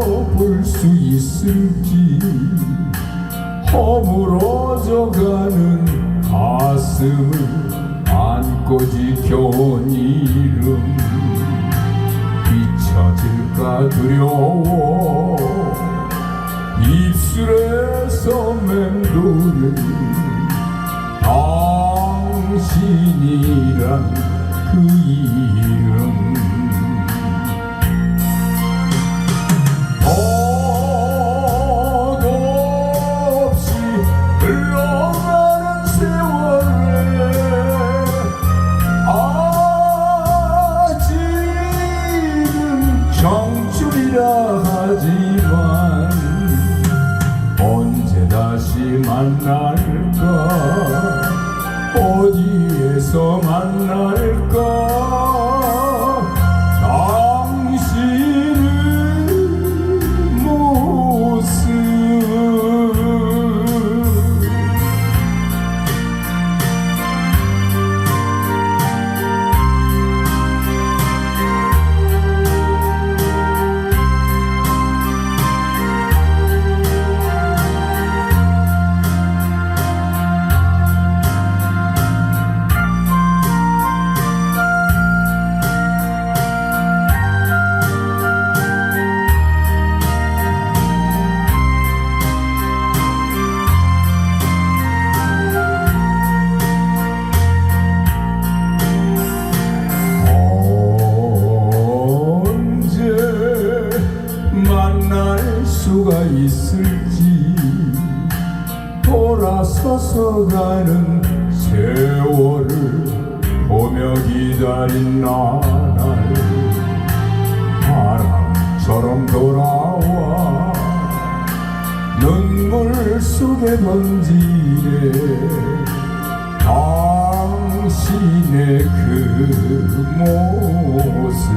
볼수 있을지. 허물어져 가는 가슴을 안고 지켜온 이름. 잊혀질까 두려워. 입술에서 맴도는 당신이란 그 만날까? 어디에서 만날까 만날 수가 있을지. 돌아서서 가는 세월을 보며 기다린 나날 바람처럼 돌아와 눈물 속에 번지네. 당신의 그 모습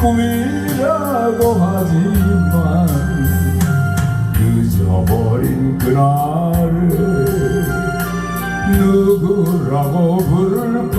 꿈이라고 하지만 잊어버린 그날을 누구라고 부를